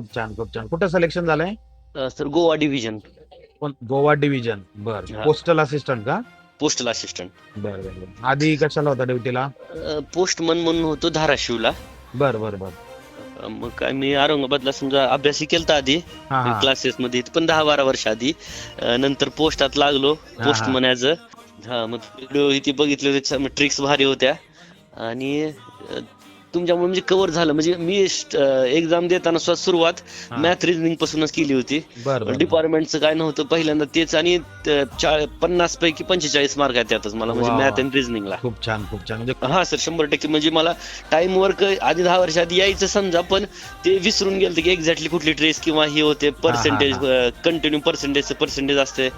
खूप छान खूप छान. कुठं सिलेक्शन झालंय? सर गोवा डिव्हिजन कोण- गोवा डिव्हिजन बर. हा. पोस्टल असिस्टंट का? पोस्टल असिस्टंट बर बर बर. आधी कशाला होता ड्युटीला पोस्टमन म्हणून होतो धाराशिवला. बर बर बर. अ, मग काय मी औरंगाबादला समजा अभ्यासही केलता आधी. हा हा. क्लासेस मध्ये पण दहा बारा वर्ष आधी. अ, नंतर पोस्टात लागलो हा. पोस्टमन अ हा मग व्हिडिओ इथे बघितले होते ट्रिक्स भारी होत्या. आणि अ, तुमच्यामुळे म्हणजे कव्हर झालं. म्हणजे मी एक्झाम देताना सुद्धा सुरुवात. मॅथ रिझनिंग पासूनच केली होती. डिपार्टमेंटचं काय नव्हतं पहिल्यांदा तेच आणि पन्नास पैकी पंचेचाळीस मार्क आहेत त्यातच मला म्हणजे. मॅथ अँड रिझनिंगला खूप छान खूप छान. म्हणजे हा सर शंभर टक्के. म्हणजे मला टाइम वर्क आधी दहा वर्ष आधी यायचं समजा पण ते विसरून गेलं की एक्झॅक्टली कुठली ट्रेस किंवा हे होते. पर्सेंटेज कंटिन्यू पर्सेंटेज पर्सेंटेज असते.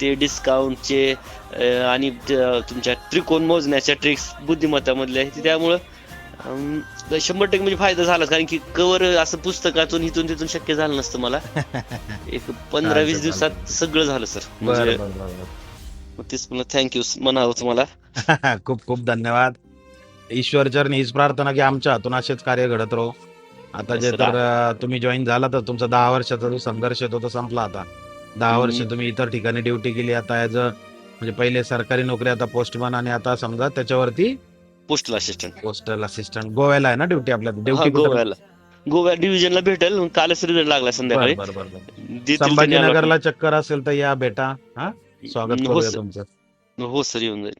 ते डिस्काउंटचे आणि तुमच्या त्रिकोण मोजण्याच्या ट्रिक्स बुद्धिमत्तामधल्या त्यामुळं शंभर टक्के म्हणजे फायदा झाला कारण की कवर असं पुस्तकातून इथून तिथून शक्य झालं नसतं मला. एक पंधरा वीस दिवसात सगळं झालं सर. म्हणजे. तेच मला थँक्यू म्हणावं तुम्हाला. खूप खूप धन्यवाद. ईश्वर चरणी हीच प्रार्थना की आमच्या हातून असेच कार्य घडत राहो. आता जे सर, तर तुम्ही जॉईन झाला तर तुमचा दहा वर्षाचा जो संघर्ष आहे तो संपला आता. दहा. वर्ष तुम्ही इतर ठिकाणी ड्युटी केली आता ऍज अ म्हणजे पहिले सरकारी नोकरी आता पोस्टमन आणि आता समजा त्याच्यावरती पोस्टल असिस्टंट पोस्टल असिस्टंट गोव्याला आहे ना ड्युटी आपल्या ड्युटी गोव्याला. गोव्या डिव्हिजनला भेटेल. कालच रिझल्ट लागला संध्याकाळी. देतील त्यांनी संभाजीनगरला चक्कर असेल तर या बेटा हा? स्वागत हो करूया सर. तुमचं. हो सर येऊन जाईल.